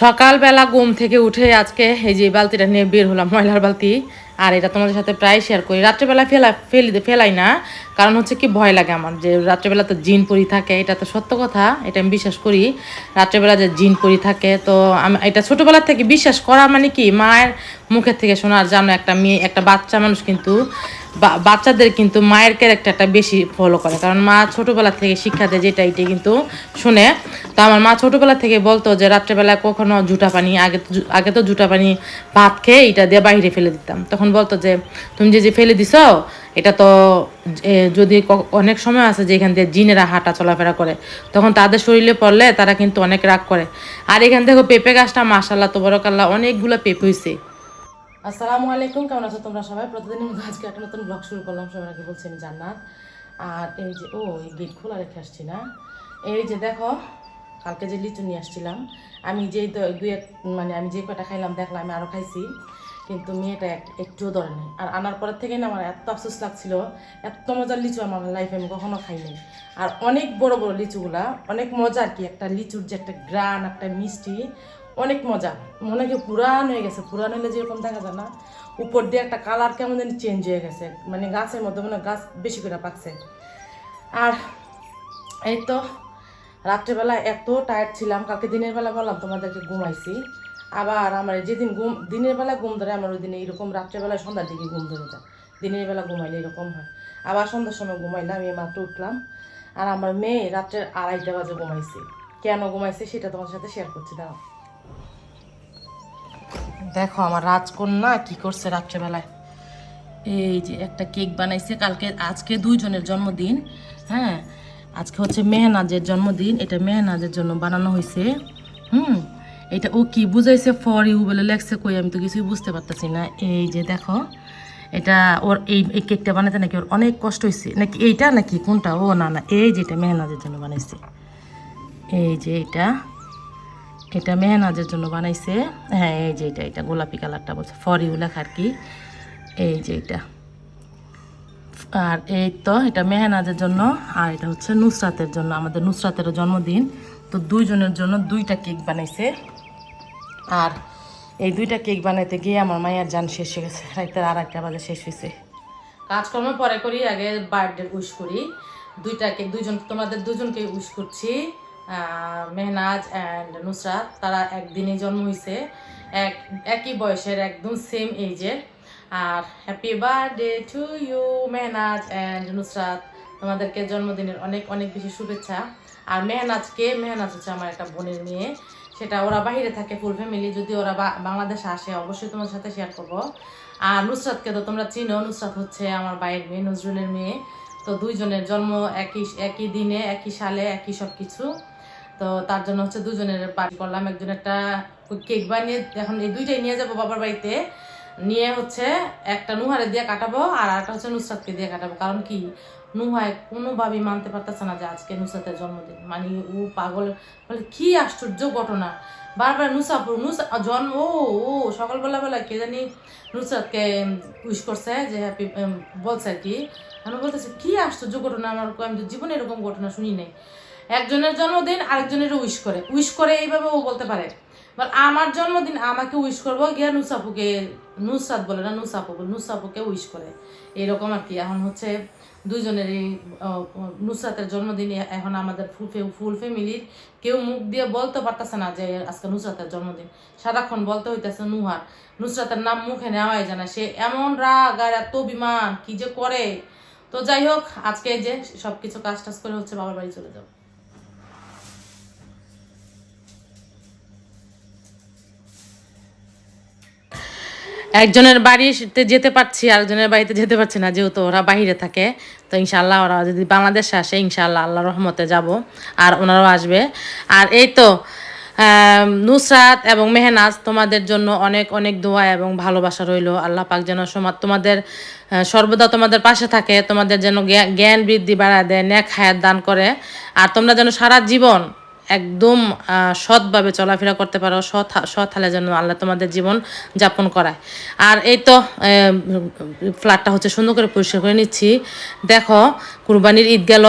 সকালবেলা ঘুম থেকে উঠে আজকে এই যে বালতিটা নিয়ে বের হলাম, ময়লার বালতি। আর এটা তোমাদের সাথে প্রায় শেয়ার করি। রাত্রেবেলা ফেলা ফেলি ফেলাই না, কারণ হচ্ছে কি ভয় লাগে আমার যে রাত্রেবেলা তো জিন পরি থাকে, এটা তো সত্য কথা, এটা আমি বিশ্বাস করি। রাত্রেবেলা যে জিন পরি থাকে, তো আমি এটা ছোটোবেলার থেকে বিশ্বাস করা মানে কি, মায়ের মুখের থেকে শোনার জানো একটা মেয়ে, একটা বাচ্চা মানুষ কিন্তু বাচ্চাদের কিন্তু মায়ের ক্যারেক্টারটা বেশি ফলো করে। কারণ মা ছোটোবেলা থেকে শিক্ষা দেয় যেটা এটাই কিন্তু শুনে। তো আমার মা ছোটোবেলা থেকে বলতো যে রাত্রেবেলা কখনো জুটা পানি, আগে তো আগে তো জুটা পানি, ভাত খেয়ে এটা দিয়ে বাইরে ফেলে দিতাম। তখন বলতো যে, তুমি যে যে ফেলে দিছো, এটা তো যদি অনেক সময় আছে যে এখান দিয়ে জিনেরা হাঁটা চলাফেরা করে, তখন তাদের শরীরে পড়লে তারা কিন্তু অনেক রাগ করে। আর এখান থেকে পেঁপে গাছটা মাসাল্লাহ তো বড় কাল্লা অনেকগুলো পেঁপে হয়েছে আসসালামু আলাইকুম, কেমন আছো তোমরা সবাই? প্রতিদিনের মতো আজকে একটা নতুন ব্লগ শুরু করলাম সবাই আগে বলছি আমি জান্নাত। আর এই যে, ও, এই গেট খোলা রেখে আসছি না। এই যে দেখো, কালকে যে লিচু নিয়ে আসছিলাম, আমি যেই দুই এক মানে আমি যে কটা খাইলাম, দেখলাম, আমি আরও খাইছি। কিন্তু মেয়েটা এক- একটুও ধরে নেই। আর আনার পরের থেকে না আমার এত আফসোস লাগছিল, এত মজার লিচু আমার লাইফে আমি কখনো খাইনি আর অনেক বড় বড় লিচুগুলা, অনেক মজার কি, একটা লিচুর যে একটা গ্রান, একটা মিষ্টি অনেক মজা। মনে হয় পুরান হয়ে গেছে। পুরান হলে যেরকম দেখা যায় না, উপর দিয়ে একটা কালার কেমন যেন চেঞ্জ হয়ে গেছে। মানে গাছের মধ্যে মানে গাছ বেশি করে পাকছে। আর এই তো রাত্রেবেলা এত টায়ার্ড ছিলাম। কালকে দিনের বেলা বললাম তোমাদেরকে ঘুমাইছি। আবার আমার যেদিন ঘুম, দিনের বেলা ঘুম ধরে আমার ওই দিন এইরকম রাত্রেবেলা সন্ধ্যার দিকে ঘুম ধরে যায়। দিনের বেলা ঘুমাইলে এরকম হয়। আবার সন্ধ্যার সময় ঘুমাইলাম এই মাত্র উঠলাম। আর আমার মেয়ে রাত্রের আড়াইটা বাজে ঘুমাইছে। কেন ঘুমাইছে সেটা তোমার সাথে শেয়ার করছি, দাঁড়াও। দেখো আমার রাজকন্যা কি করছে রাত্রেবেলায়। এই যে একটা কেক বানাইছে, কালকে, আজকে দুইজনের জন্মদিন হ্যাঁ? আজকে হচ্ছে মেহনাজের জন্মদিন, এটা মেহনাজের জন্য বানানো হয়েছে হুম? এটা ও কি বুঝাইছে ফর ইউ বলে লেখছে কই, আমি তো কিছুই বুঝতে পারতেছি না। এই যে দেখো, এটা ওর এই এই কেকটা বানাতে নাকি ওর অনেক কষ্ট হয়েছে নাকি এইটা নাকি কোনটা? ও না না, এই যেটা মেহনাজের জন্য বানাইছে। এই যে এটা এটা মেহনাজের জন্য বানাইছে। হ্যাঁ এই যে এটা এটা গোলাপি কালারটা বলছে। ফর ইউ আর কি। এই যে এটা। আর এই তো এটা মেহনাজের জন্য। আর এটা হচ্ছে নুসরাতের জন্য, আমাদের নুসরাতেরও জন্মদিন। তো দুইজনের জন্য দুইটা কেক বানাইছে। আর এই দুইটা কেক বানাইতে গিয়ে আমার মায়ের যান শেষ হয়ে গেছে। রাইতের আর একটা বাজে শেষ হয়েছে কাজকর্ম পরে করি, আগে বার্থডে উইশ করি। দুইটা কেক, দুইজন, তোমাদের দুজনকে উইশ করছি। মেহনাজ অ্যান্ড নুসরাত, তারা একদিনে জন্ম হয়েছে এক, একই বয়সের একদম সেম এজের আর happy birthday to you Mehnaz and Nusrat. তোমাদেরকে জন্মদিনের অনেক অনেক বেশি শুভেচ্ছা। আর মেহনাজকে, মেহনাজ হচ্ছে আমার একটা বোনের মেয়ে। সেটা ওরা বাইরে থাকে ফুল ফ্যামিলি যদি ওরা বাংলাদেশে আসে, অবশ্যই তোমার সাথে শেয়ার করব। আর নুসরাতকে তো তোমরা চিনো, নুসরাত হচ্ছে আমার ভাইয়ের মেয়ে, নজরুলের মেয়ে। তো দুইজনের জন্ম একই একই দিনে, একই সালে, একই সব কিছু তো তার জন্য হচ্ছে দুজনের পার্টি করলাম। একজন একটা কেক বানিয়ে এখন এই দুইটাই নিয়ে যাব বাবার বাড়িতে। নিয়ে হচ্ছে একটা নুহারে দিয়ে কাটাবো আর একটা হচ্ছে নুসরাতকে দিয়ে কাটাবো। কারণ কি? নুহায় কোনোভাবেই মানতে পারতেছে না যে আজকে নুসরাতের জন্মদিন। মানে ও পাগল। বলে, কি আশ্চর্য ঘটনা! বারবার নুসাপুর নুসা জন্ম, ও ও সকালবেলা বেলা কে জানি নুসরাতকে উইশ করছে যে হ্যাপি বলছে আর কি। আমি বলতেছি, কি আশ্চর্য ঘটনা আমার, আমি তো জীবনে এরকম ঘটনা শুনি নাই। একজনের জন্মদিন আরেকজনেরও উইশ করে। উইশ করে এইভাবে ও বলতে পারে। আমার জন্মদিন আমাকে উইশ করব গিয়া নুসাপুকে নুসাদ বলে না নুসাপু নুসাপুকে উইশ করে। এরকম আর কি। এখন হচ্ছে দুইজনেরই আহ, নুসরাতের জন্মদিনে এখন আমাদের ফুল ফুল ফ্যামিলির কেউ মুখ দিয়ে বলতে পারতেছে না যে আজকে নুসরাতের জন্মদিন। সারাক্ষণ বলতে হইতেছে নুহার। নুসরাতের নাম মুখে নেওয়াই জানা সে এমন রাগ আর এত বিমান কি যে করে। তো যাই হোক আজকে যে সব কিছু কাজ টাজ করে হচ্ছে বাবার বাড়ি চলে যাব। একজনের বাড়িতে যেতে পারছি, আরেকজনের বাড়িতে যেতে পারছি না, যেহেতু ওরা বাইরে থাকে, তো ইনশাল্লাহ ওরা যদি বাংলাদেশে আসে ইনশাল্লাহ আল্লাহ রহমতে যাব, আর ওনারাও আসবে। আর এই তো নুসরাত এবং মেহনাজ, তোমাদের জন্য অনেক অনেক দোয়া এবং ভালোবাসা রইল। আল্লাহ পাক যেন সমা তোমাদের সর্বদা তোমাদের পাশে থাকে, তোমাদের যেন জ্ঞান বৃদ্ধি বাড়ায় দেয়, ন্যাক হায়াত দান করে, আর তোমরা যেন সারা জীবন একদম সৎভাবে চলাফেরা করতে পারো, সৎ সৎ হালে যেন আল্লাহ তোমাদের জীবন যাপন করায়। আর এই তো ফ্ল্যাটটা হচ্ছে সুন্দর করে পরিষ্কার করে নিচ্ছি। দেখো, কুরবানির ঈদ গেল,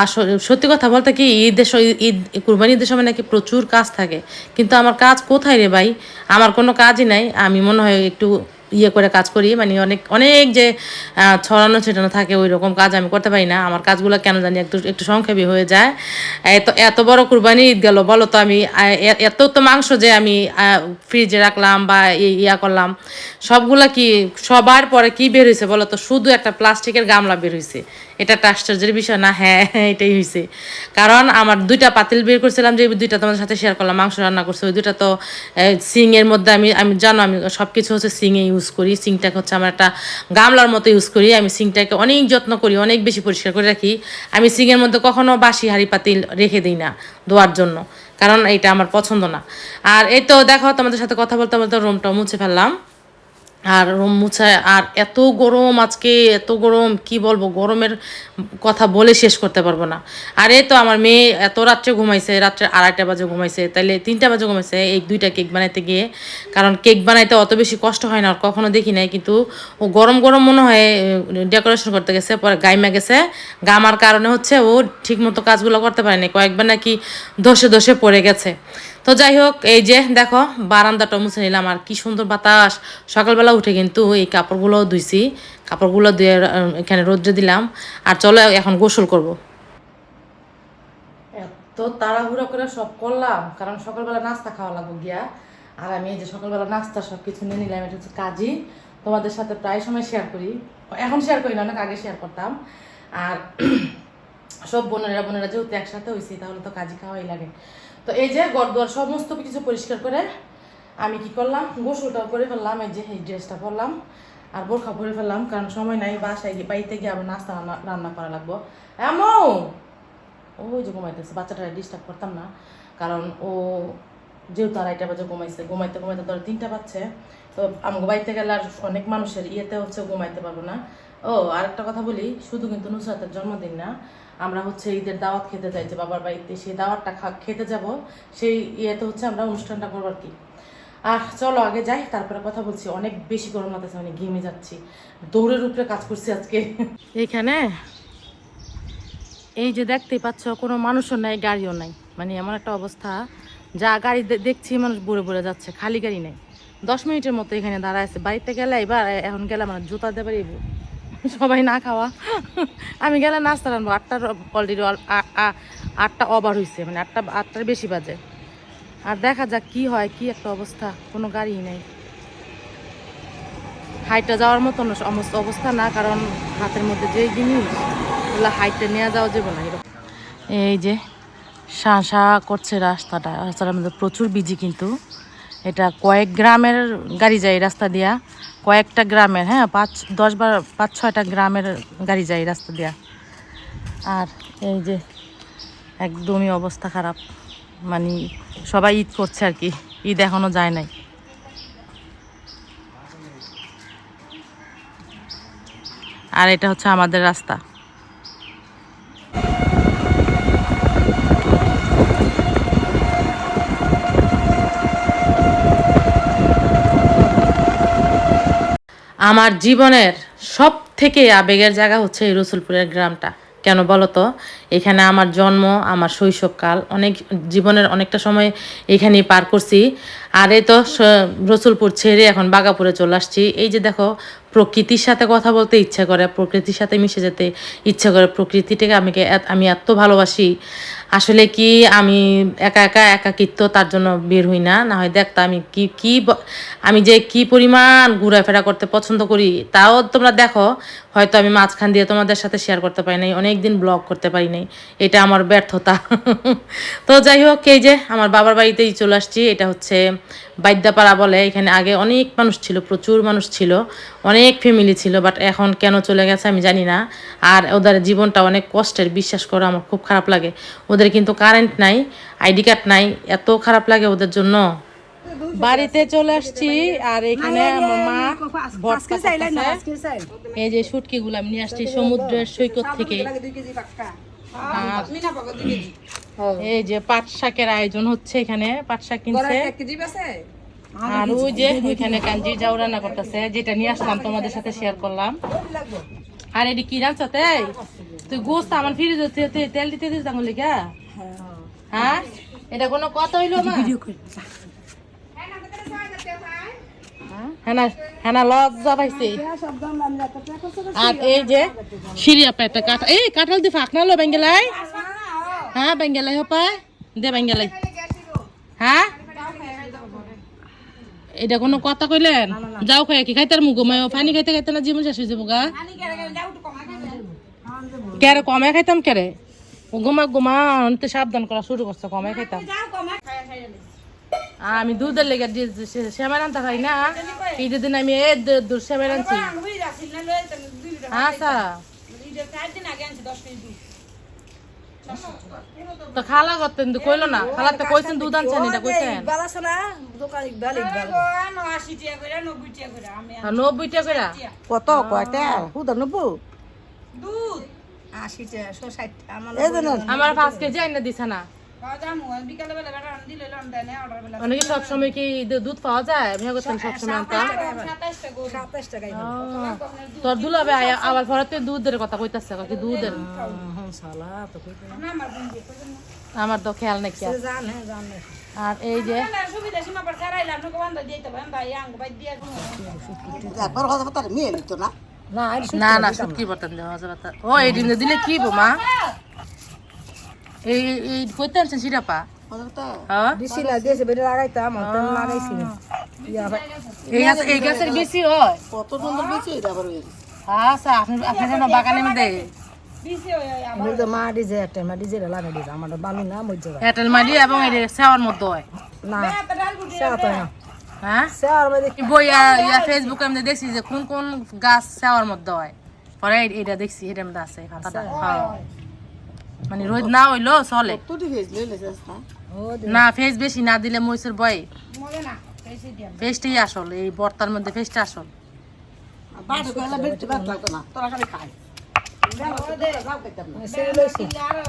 আর সত্যি কথা বলতে কি ঈদের ঈদ, কুরবানির ঈদের সময় নাকি প্রচুর কাজ থাকে। কিন্তু আমার কাজ কোথায় রে ভাই? আমার কোনো কাজই নাই, আমি মনে হয় একটু ইয়ে করে কাজ করি মানে অনেক অনেক যে ছড়ানো ছিটানো থাকে ওই রকম কাজ আমি করতে পারি না। আমার কাজগুলো কেন জানি একটু একটু সংক্ষেপী হয়ে যায়। এত এত বড় কুরবানি ঈদ গেল, বলো তো আমি এত তো মাংস যে আমি ফ্রিজে রাখলাম বা ইয়া করলাম, সবগুলা কি সবার পরে কি বের হয়েছে বলো তো? শুধু একটা প্লাস্টিকের গামলা বের হয়েছে এটা একটা আশ্চর্যের বিষয় না? হ্যাঁ এটাই হয়েছে কারণ আমার দুইটা পাতিল বের করছিলাম যে, দুইটা তোমাদের সাথে শেয়ার করলাম, মাংস রান্না করছে, ওই দুইটা তো সিং এর মধ্যে আমি আমি জানো, আমি সব কিছু হচ্ছে সিংয়ে ইউজ করি, সিঙ্কটাকে হচ্ছে আমার একটা গামলার মতো ইউজ করি, আমি সিঙ্কটাকে অনেক যত্ন করি, অনেক বেশি পরিষ্কার করে রাখি। আমি সিঙের মধ্যে কখনো বাসি হাড়ি পাতিল রেখে দিই না ধোয়ার জন্য, কারণ এটা আমার পছন্দ না। আর এই তো দেখো, তোমাদের সাথে কথা বলতে বলতে রুমটা মুছে ফেললাম। আর রুম মুছায়, আর এত গরম আজকে, এত গরম, কি বলব, গরমের কথা বলে শেষ করতে পারব না। আর তো আমার মেয়ে এত রাত্রে ঘুমাইছে, রাত্রে আড়াইটা বাজে ঘুমাইছে, তাইলে তিনটা বাজে ঘুমাইছে, এই দুইটা কেক বানাইতে গিয়ে। কারণ কেক বানাইতে অত বেশি কষ্ট হয় না, আর কখনো দেখি নাই, কিন্তু ও গরম গরম মনে হয় ডেকোরেশন করতে গেছে, পরে গাইমা গেছে। গামার কারণে হচ্ছে ও ঠিক মতো কাজগুলো করতে পারেনি, কয়েকবার নাকি ধসে ধসে পড়ে গেছে। তো যাই হোক এই যে দেখো বারান্দাটা মুছে নিলাম আর কি সুন্দর বাতাস। সকালবেলা উঠে কিন্তু এই কাপড়গুলো ধুইছি, কাপড়গুলো ধুয়ে এখানে রোদ্রে দিলাম। আর চলো এখন গোসল করব। এত তাড়াহুড়ো করে সব করলাম, কারণ সকালবেলা নাস্তা খাওয়া লাগবো গিয়া। আর আমি এই যে সকালবেলা নাস্তা সব কিছু নিয়ে নিলাম, এটা হচ্ছে কাজী। তোমাদের সাথে প্রায় সময় শেয়ার করি। এখন শেয়ার করি না, অনেক আগে শেয়ার করতাম। আর সব বোনেরা বোনেরা যেহেতু একসাথে হয়েছি তাহলে তো কাজী খাওয়াই লাগে। তো এই যে গরদুয়ার সমস্ত কিছু পরিষ্কার করে আমি কি করলাম? গোসলটাও করে ফেললাম, এই যে এই ড্রেসটা পরলাম, আর বোরখা পরে ফেললাম, কারণ সময় নাই, বাসায় গিয়ে বাড়িতে গিয়ে আবার নাস্তা রান্না রান্না করা লাগবো। এমন ওই যে ঘুমাইতেছে বাচ্চাটা ডিস্টার্ব করতাম না, কারণ ও যেহেতু আড়াইটা বাজে ঘুমাইছে, ঘুমাইতে ঘুমাইতে ধরো তিনটা বাজছে তো আমাকে বাড়িতে গেলে আর অনেক মানুষের ইয়েতে হচ্ছে ঘুমাইতে পারব না। ও আর একটা কথা বলি, শুধু কিন্তু নুসরাতের জন্মদিন না, আমরা হচ্ছে ঈদের দাওয়াত খেতে যাই যে বাবার বাড়িতে, সেই দাওয়াতটা খেতে যাব, সেই ইয়েতে হচ্ছে আমরা অনুষ্ঠানটা করব আর কি। আর চলো আগে যাই, তারপরে কথা বলছি, অনেক বেশি গরম লাগতেছে মানে ঘেমে যাচ্ছি। দৌড়ের উপরে কাজ করছি আজকে। এইখানে এই যে দেখতেই পাচ্ছ, কোনো মানুষও নাই, গাড়িও নাই। মানে এমন একটা অবস্থা, যা গাড়ি দেখছি মানুষ বুড়ে বুড়ে যাচ্ছে, খালি গাড়ি নেই। দশ মিনিটের মতো এখানে দাঁড়ায় আছে। বাড়িতে গেলে এবার, এখন গেলে মানে জুতা দেবার সবাই না খাওয়া। আমি গেলে নাস্তা রানবো আটটার অলরেডি আটটা ওভার হয়েছে মানে আটটা, আটটার বেশি বাজে। আর দেখা যাক কি হয়, কি একটা অবস্থা। কোনো গাড়ি নেই। হাইটটা যাওয়ার মতন সমস্ত অবস্থা না, কারণ হাতের মধ্যে যে জিনিস, ওগুলো হাইটটা নেওয়া যাওয়া যাবে না, এরকম। এই যে, শা শা করছে রাস্তাটা। রাস্তাটার মধ্যে প্রচুর বিজি কিন্তু। এটা কয়েক গ্রামের গাড়ি যায় রাস্তা দিয়া। কয়েকটা গ্রামের হ্যাঁ পাঁচ, দশ বার পাঁচ, ছয়টা গ্রামের গাড়ি যায় রাস্তা দিয়া। আর এই যে একদমই অবস্থা খারাপ। মানে সবাই ঈদ করছে আর কি, ঈদ এখনও যায় নাই। আর এটা হচ্ছে আমাদের রাস্তা। আমার জীবনের সব থেকে আবেগের জায়গা হচ্ছে এই রসুলপুরের গ্রামটা। কেন বলো তো? এখানে আমার জন্ম, আমার শৈশবকাল, অনেক জীবনের অনেকটা সময় এখানেই পার করছি। আর এই তো রসুলপুর ছেড়ে এখন বাগাপুরে চলে আসছি। এই যে দেখো, প্রকৃতির সাথে কথা বলতে ইচ্ছা করে, প্রকৃতির সাথে মিশে যেতে ইচ্ছা করে, প্রকৃতিটাকে আমি আমি এত ভালোবাসি। আসলে কি আমি একা একা একাকিত্ব তার জন্য বের হই না? না হয় দেখতো আমি কি কি আমি যে কি পরিমাণ ঘোরাফেরা করতে পছন্দ করি তাও তোমরা দেখো, হয়তো আমি মাঝখান দিয়ে তোমাদের সাথে শেয়ার করতে পারি নাই অনেক দিন ব্লগ করতে পারি নাই, এটা আমার ব্যর্থতা। তো যাই হোক, এই যে আমার বাবার বাড়িতেই চলে আসছি, এটা হচ্ছে বাইদ্যাপাড়া বলে, এখানে আগে অনেক মানুষ ছিল, প্রচুর মানুষ ছিল, অনেক ফ্যামিলি ছিল বাট এখন কেন চলে গেছে আমি জানি না। আর ওদের জীবনটা অনেক কষ্টের, বিশ্বাস করো, আমার খুব খারাপ লাগে। ওদের কিন্তু কারেন্ট নাই আইডি কার্ড নাই এত খারাপ লাগে ওদের জন্য। বাড়িতে চলে আসছি আর এখানে আমার মা ভর্তা এই যে শুটকি গুলো আমি নিয়ে আসছি সমুদ্রের সৈকত থেকে। এই যে পাট শাকের আয়োজন হচ্ছে এখানে পাট শাক কিনছে। আর ওই যে ওইখানে কাঞ্জি যাও রান্না করতেছে যেটা নিয়ে আসলাম তোমাদের সাথে শেয়ার করলাম। আর এটি কি রান্না তাই? তুই গোস্ত আমার ফিরে যাচ্ছে তেল দিতে দিস তাহলে কা হ্যাঁ? এটা কোনো কথা হইল না হ্যাঁ না হ্যাঁ লজ্জা পাইছে। আর এই যে কাঁঠাল। এই কাঁঠাল ফাঁক না লো বেঙ্গেলাই হ্যাঁ বেঙ্গেলাই দে বেঙ্গেলাই হ্যাঁ? এটা কোনো কথা কইলেন? যাও খাই কি খাইতার মুগো? মায় পানি খাইতে খাইতে না জীবন শেষ হয়ে যাব গা? কেরে কমে খাইতাম কেরে গোমা গোমা অন্তে সাবধান করা শুরু করছে কমে খাইতাম। আমি দুধের লেগে সেমাই রান্তা খাই না ঈদের দিন আমি এ দূর সেমাই রানছি আচ্ছা। তো খালা করতেন তো কইলো না খালা তো কইছেন দুধ আনছেন এটা কইছেন আর নব্বই টাকা করে কত কয়টা? হুদা নব্বু এই জন্য আমার পাঁচ কেজি আইনা দিছে না। মানে কি সবসময় কি দুধ পাওয়া যায়? আমি সবসময় আনতাম। তোর দুলাবে আয়া- আবার পরে দুধের কথা কইতাছে কি দুধের? আমার তো খেয়াল নাকি আর। আর এই যে না না না শুটকি বর্তন। ও এই ডিম দিলে কি বো মা এই এই- কইতে আনছেন সিরাপা এই গাছ এই গাছের বেশি হয় কত সুন্দর বেশি মধ্যে আমি তো মা ডিজে একটা লাগাই দিয়েছে আমার বালু না মজ্জা এয়ারটেল মারি এবং এই সেওয়ার মধ্যে হয়। না তো না। হ্যাঁ? মধ্যে বইয়া ইয়া ফেসবুকে আমি দেখছি যে কোন কোন গাছ সেওয়ার মধ্যে হয়। পরে এইটা দেখছি এটার মধ্যে আছে হ্যাঁ। মানে রোদ না হইল চলে। না ও ফেস বেশি না দিলে মরিচের বয়। ফেসটাই আসল এই বর্তার মধ্যে ফেসটা আসল। বাড়ি কইলা বেটে ভাত লাগতো না তোরা খালি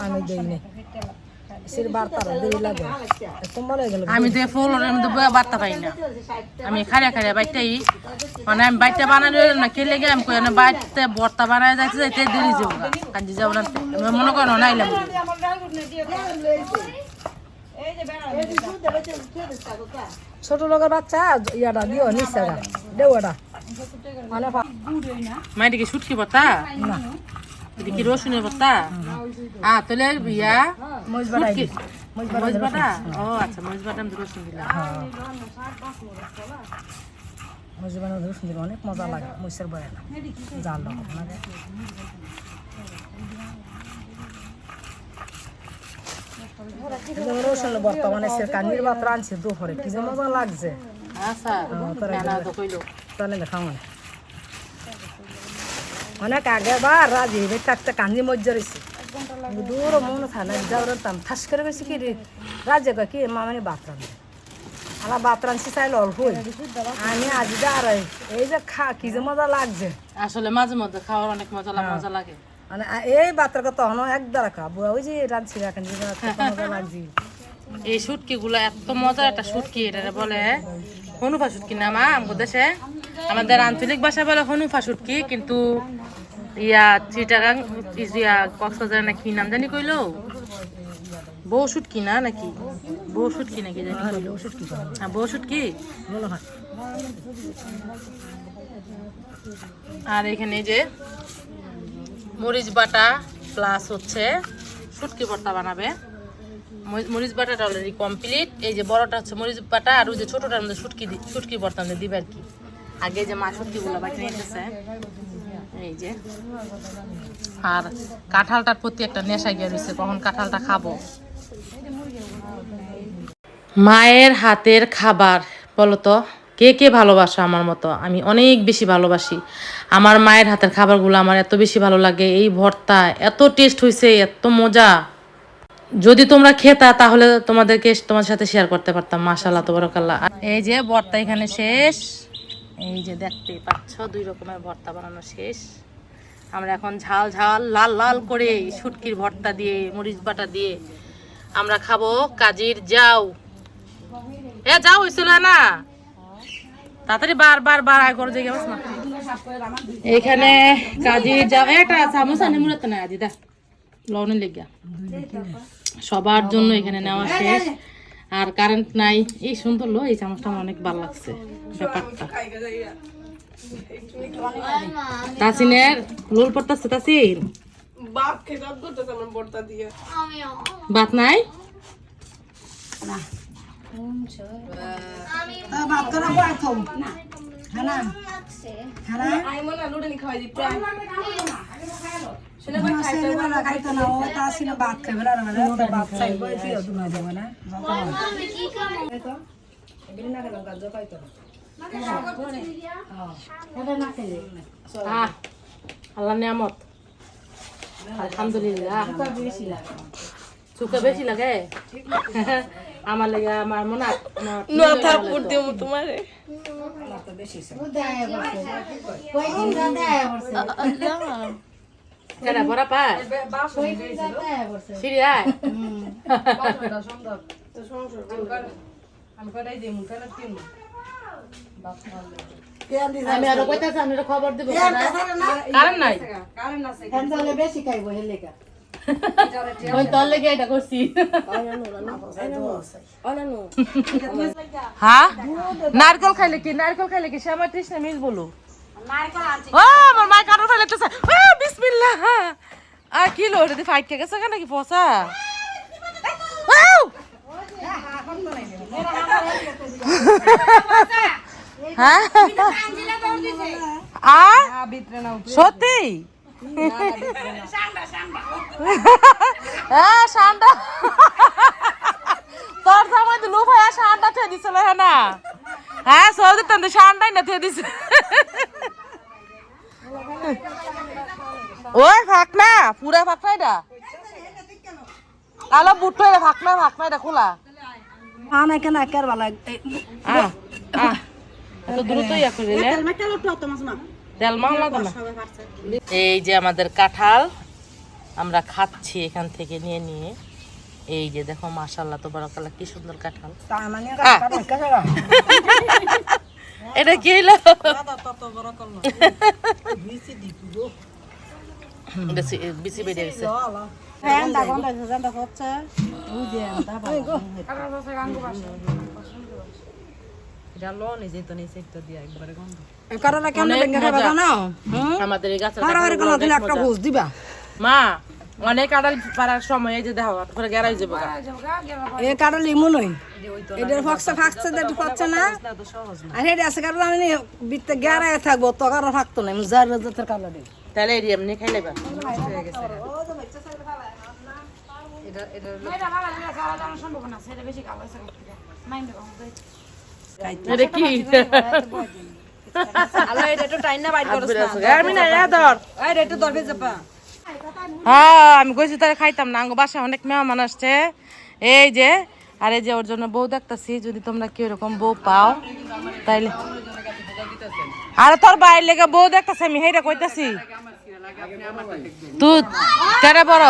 আমি দেই নাই হয়ে আমি তো ফুলের মধ্যে বয়া বার্তা পাই না। আমি খারিয়া খারিয়া বাইটাই মানে আমি বাইটা বানালে না খেলে গিয়ে আমি কই না বাইতে বর্তা বানায় যাইতে যাইতে দেরি যাব গা কাঞ্জি যাব না। আমি মনে করো না আইলাম ছোট লোকের বাচ্চা ইয়াটা দিও নিশ্চয় দেওয়াটা কি সুটকি এটা কি রসুনের বর্তা আ তাহলে ইয়া ও আচ্ছা মরিচ আমি রসুন দিলাম। মজ রসুন দিলে অনেক মজা লাগে মরিচের বয়া না। জাল লাগে রসুন বর্তমানে সে কানির ভাত রাঁধছে দুপুরে কি যে মজা লাগছে। মানে অনেক আগে বা রাজি বেটা একটা কান্দি মজ্জা রয়েছে দূর মনে থাকে না যাও রান্তাম ঠাস করে গেছি কি রাজে কয় কি? মা মানে ভাত রান্ধে আলা ভাত রাঁধছি চাইলে অল্প আমি আজি যা আর এই যে খা কি যে মজা লাগছে। আসলে মাঝে মধ্যে খাওয়ার অনেক মজা লাগে মজা লাগে। মানে এই কথা তখন এক দ্বারা খা। বুয়া ওই যে রাঁধছি কত মজা লাগছে। এই শুটকি গুলো এত মজার একটা শুটকি এটা বলে হনুফা শুটকি না, মা? আমাদের দেশে আমাদের আঞ্চলিক ভাষা বলে হনুফা শুটকি কিন্তু ইয়া চিটাগাং ইয়া কক্সবাজার না কি নাম জানি কইলো? বউ শুটকি না নাকি? বউ শুটকি নাকি জানি হ্যাঁ বউ শুটকি আর এখানে যে মরিচ বাটা প্লাস হচ্ছে শুটকি ভর্তা বানাবে। মরিচ বাটাটা অলরেডি কমপ্লিট এই যে বড়টা হচ্ছে মরিচ বাটা, আর ওই যে ছোটটার মধ্যে শুটকি দি- শুটকি বর্তমান দিবে আর কি। আগে যে মা শুটকিগুলো বাটি নিতেছে এই যে। আর কাঁঠালটার প্রতি একটা নেশা গিয়ে রয়েছে, কখন কাঁঠালটা খাব। মায়ের হাতের খাবার, বলো তো, কে কে ভালোবাসো আমার মতো? আমি অনেক বেশি ভালোবাসি। আমার মায়ের হাতের খাবারগুলো আমার এত বেশি ভালো লাগে, এই ভর্তা, এত টেস্ট হয়েছে এত মজা। যদি তোমরা খেতা, তাহলে তোমাদেরকে তোমার সাথে শেয়ার করতে পারতাম। মাশাল্লাহ তোবরকাল্লাহ। এই যে ভর্তা এখানে শেষ। এই যে দেখতে পাচ্ছ, দুই রকমের ভর্তা বানানো শেষ। আমরা এখন ঝাল ঝাল, লাল লাল করে শুটকির ভর্তা দিয়ে, মরিচ বাটা দিয়ে আমরা খাব কাজির যাও। এ, যাও হয়েছিল না তাড়াতাড়ি বার বার বার, আয় করে জায়গা না এখানে কাজির যাও। এটা চামচ আনি মূলত না দিদা লবণের লেগা। সবার জন্য এখানে নেওয়া শেষ। আর কারেন্ট নাই। এই সুন্দর লো এই চামচটা আমার অনেক ভালো লাগছে ব্যাপারটা। তাসিনের লোল পড়তেছে তাসিন? ভাত নাই? ভাত করা বয় খাও না খানা খানা ছেলেবেলা খাইতো না ও তা ছিল ভাত খাবে না মানে তো ভাত চাইব তুই দুনা দেবে না আহ আল্লাহ নিয়ামত। আলহামদুলিল্লাহ। চুকা বেশি লাগে। আমার লাগে আমার মনে হয় আমার কেন বড়া পায়? সিরিয়ায় আমি আরও কইতাছি আমি খবর দিব। কারণ নাই। কারণ আছে। বেশি খাইবো হেলেকা এটা করছি। হ্যাঁ? নারকেল খাইলে কি? নারকেল খাইলে কি? সে আমার তৃষ্ণা মিস বলো ও আমার ফেলে আর কি লো ফাইট কে গেছে নাকি পচা আউ! হ্যাঁ? সত্যি? হ্যাঁ শানটা তোর সময় তো লুফ হয়ে শানটা থে দিছিল হ্যাঁ না? হ্যাঁ সৌদি তো শানটাই না থে দিছে। ওই ফাঁক না পুরা ফাঁক না এটা আলো বুট এটা ফাঁক না ফাঁক না এটা খোলা আনা কেন একের বালা আহ আহ এত দ্রুত ইয়া করে রে তেল না? এই যে আমাদের কাঁঠাল আমরা খাচ্ছি এখান থেকে নিয়ে নিয়ে। এই যে দেখো মাশাল্লাহ তো বড় কালা কি সুন্দর কাঁঠাল। এটা কি হইল? তার মানে আহ। এটা কি হলো বেশি বেশি বেড়ে গেছে করলা কেন অনেক ভেঙে খাবে মজা। জানো? আমাদের এই গাছের বাড়াবাড়ি কোনো দিলে একটা ঘুষ দিবা। মা অনেক কাঁঠাল পারার সময় এই যে দেখো করে গেরাই যাব গা। এ কারণ ইমু নই। এটার ফাঁকছে ফাঁকছে যেটা ফাঁকছে না আর এটা আছে কারণ আমি বিত্তে গেরায় থাকব তো কারণ ফাঁকতো না যার জাতের কারণ দিই। তাহলে এরি এমনি খাইলে বা? এটা এটা না এই এটা দরবে হ্যাঁ আমি কইছি তাহলে খাইতাম না। আঙ্গো বাসায় অনেক মেহমান আসছে। এই যে আর এই যে ওর জন্য বউ দেখতাছি। যদি তোমরা কি এরকম বউ পাও তাইলে আরে তোর বাইরে লেগে বউ দেখতাছি আমি হেইটা কইতাছি। তুই কেরে বড়?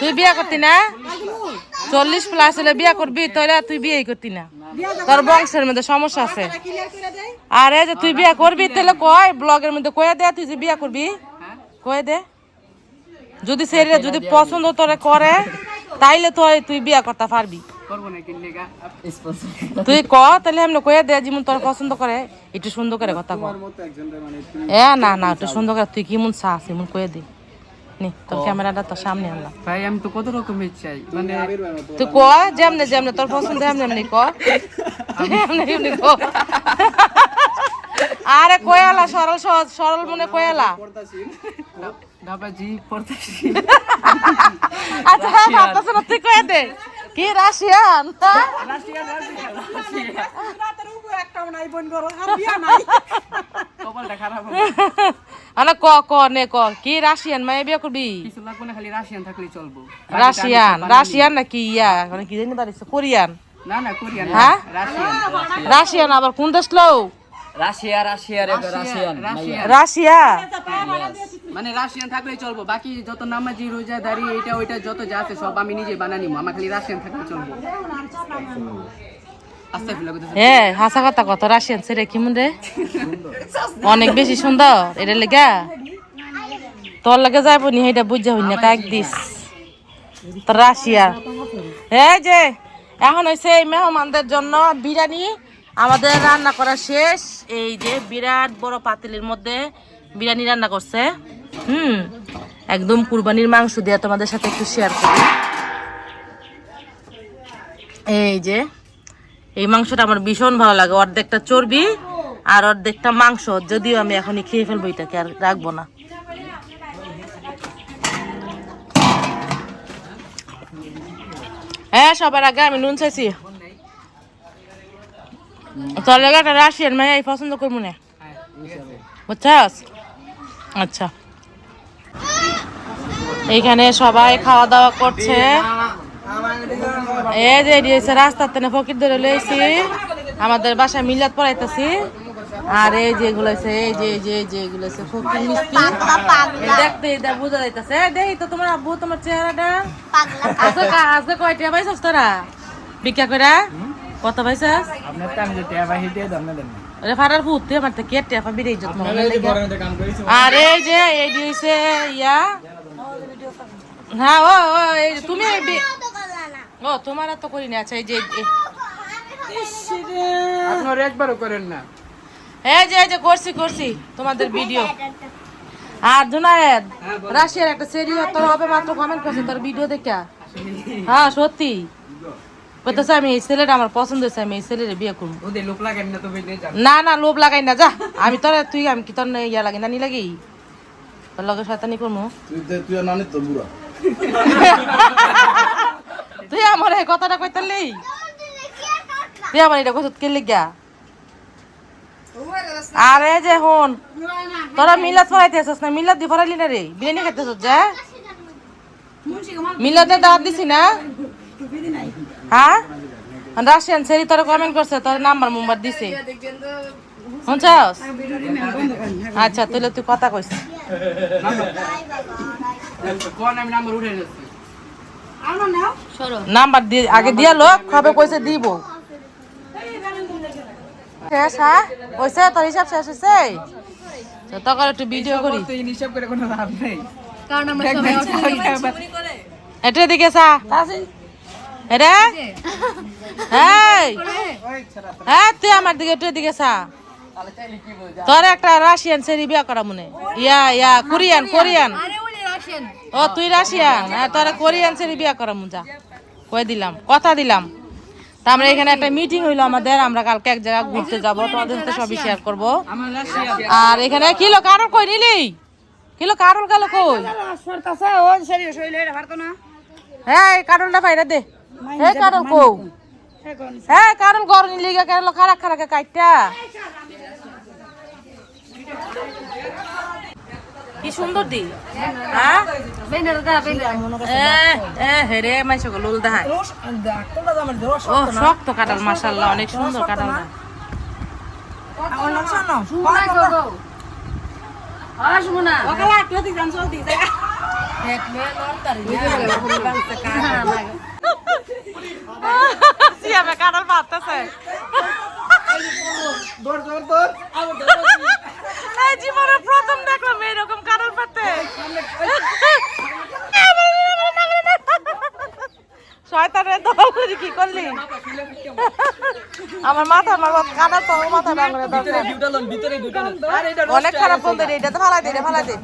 তুই বিয়া করতি না? চল্লিশ প্লাস হলে বিয়া করবি, তাহলে তুই বিয়ে করতি না। তোর বংশের মধ্যে সমস্যা আছে। আরে যে তুই বিয়া করবি, তাহলে কয় ব্লগের মধ্যে কয়ে দে, তুই যে বিয়া করবি? কয়ে দে। যদি সেরে, যদি পছন্দ তোরে করে, তাইলে তো তুই বিয়া করতে পারবি। তুই ক তাহলে এমনি কয়ে দে যেমন তোর পছন্দ করে একটু সুন্দর করে কথা কর এ না না একটু সুন্দর করে তুই কি মন চাস এমন কয়ে দে। নি তোর ক্যামেরাটা তো সামনে আনলাম ভাই আমি তো কত রকমের চাই মানে তুই ক যেমনে যেমনে তোর পছন্দ এমনি এমনি ক। এমনি এমনি ক। আরে কয়ালা সরল সহজ সরল মনে কয়ালা পড়তেছি। আচ্ছা হ্যাঁ ভাবতেছ না তুই কয়ে দে। কি রাশিয়ান? ক ক নে ক। কি রাশিয়ান? মায়ে বিয়ে করবি? কিছু লাগবে না খালি রাশিয়ান থাকলেই চলবো রাশিয়ান রাশিয়ান নাকি ইয়া? মানে কি জানি পারিস কোরিয়ান। না না কোরিয়ান হ্যাঁ? রাশিয়ান। রাশিয়ান আবার কোন দেশ লোক রাশিয়া রাশিয়া রে রাশিয়ান রাশিয়া। মানে রাশিয়ান থাকলেই চলবো বাকি যত নামাজি রোজা দাঁড়িয়ে এটা ওইটা যত যা আছে সব আমি নিজে বানা নিবো আমার খালি রাশিয়ান থাকলে চলবো। হ্যাঁ হাসা কথা কত রাশিয়ান ছেড়ে কি মন? রে অনেক বেশি সুন্দর এটা লেগা। তোর লাগে যাইব নি এটা বুঝা হই না কাক দিস। তো রাশিয়া। এই যে এখন হয়েছে এই মেহমানদের জন্য বিরিয়ানি আমাদের রান্না করা শেষ। এই যে বিরাট বড় পাতিলের মধ্যে বিরিয়ানি রান্না করছে। হুম, একদম কুরবানির মাংস দিয়ে তোমাদের সাথে একটু শেয়ার করি। এই যে, এই মাংসটা আমার ভীষণ ভালো লাগে। অর্ধেকটা চর্বি আর অর্ধেকটা মাংস। যদিও আমি এখনই খেয়ে ফেলব, এটাকে আর রাখব না। হ্যাঁ সবার আগে আমি নুন চাইছি। তোর লাগে একটা রাশিয়ান মাই এই পছন্দ করব না। বুঝছাস? আচ্ছা। এইখানে সবাই খাওয়া দাওয়া করছে। এই যে দিয়েছে রাস্তার তেনে ফকির ধরে লইছি। আমাদের বাসায় মিলাদ পড়াইতেছি। আর এই যে এগুলো আছে এই যে যে যে এগুলো আছে ফকির মিষ্টি। দেখতে এটা বোঝা যাইতেছে। দেখি তো তোমার আব্বু তোমার চেহারাটা। আছে কা কয়টা পাইছস তোরা? ভিক্ষা কইরা? কত পাইছস আপনার তো আমি যে টেবা হিটে দাম না দেন আরে ফাটার ভূত তুই আমার থেকে টেপা বিরে ইজ্জত মনে আর এই যে এই দিয়েছে ইয়া। হ্যাঁ ও ও এই যে তুমি ও তোমার তো করি না আচ্ছা এই যে এই- একবারও করেন না। এই যে এই যে করছি করছি তোমাদের ভিডিও আর জুনায়েদ রাশিয়ার একটা সেরিও তোর হবে মাত্র কমেন্ট করছে তোর ভিডিও দেখা। হ্যাঁ সত্যি। বলতেছে আমি এই ছেলেটা আমার পছন্দ হয়েছে আমি এই ছেলের বিয়ে করব। না না না লোভ লাগাই না যা। আমি তোর তুই আমি কি তোর না ইয়া লাগে না নি লাগি? তোর লগে শয়তানি করব তুই তো তুই নানি তো বুড়া। তুই আমার এই কথাটা কইতালি? তুই আমার এটা কথা কে লিগা আরে যে হন তোরা মিলাদ ফরাইতে আসছ না মিলাদ দি ফরাইলি না রে? বিরিয়ানি খাইতেছ যা। মিলাদে দাওয়াত দিছি না? হ্যাঁ? রাশিয়ান সেরি তোর কমেন্ট করছে তোর নাম্বার মুম্বার দিছে। শুনছস? আচ্ছা তাহলে তুই কথা কইস। নাম্বার উঠে যাচ্ছি নাম্বার দিয়ে আগে দিয়া লোক কবে কইছে দিব। শেষ হ্যাঁ? কইছে তোর হিসাব শেষ হয়েছে তো তখন একটু ভিডিও করি। হিসাব করে কোনো লাভ নেই। এটা দিকে চা এই। হ্যাঁ তুই আমার দিকে একটু দিকে তোর একটা রাশিয়ান সেরি বিয়া করা মনে। ইয়া ইয়া কোরিয়ান কোরিয়ান ও তুই রাশিয়ান হ্যাঁ তোর কোরিয়ান সেরি বিয়া করা যা। কয়ে দিলাম কথা দিলাম। তা আমরা এখানে একটা মিটিং হইল আমাদের আমরা কালকে এক জায়গায় ঘুরতে যাব তোমাদের সাথে সবই শেয়ার করব। আর এখানে কিলো কারল কই নিলি? কিলো কারল গেল কই? হ্যাঁ এই কারলটা বাইরে দে। হ্যাঁ কারল কো হ্যাঁ কারল গর নিলি গা কারল খারাপ খারাপ কাইটা কি সুন্দর দি? হ্যাঁ? হেরে মাইছে লুল দেখায় ও শক্ত কাটাল মাশাল্লাহ অনেক সুন্দর কাটাল সিয়ামে কাটাল পাততেছে। এই জীবনে প্রথম দেখলাম এরকম কাটাল পাতে। শয়তানের দল করে কি করলি? আমার মাথা আমার কাটা তো মাথা ডাঙরে দরকার ভিতরে ভিতরে অনেক খারাপ বলতে রে এটা তো ফালাই দে ফালাই দে।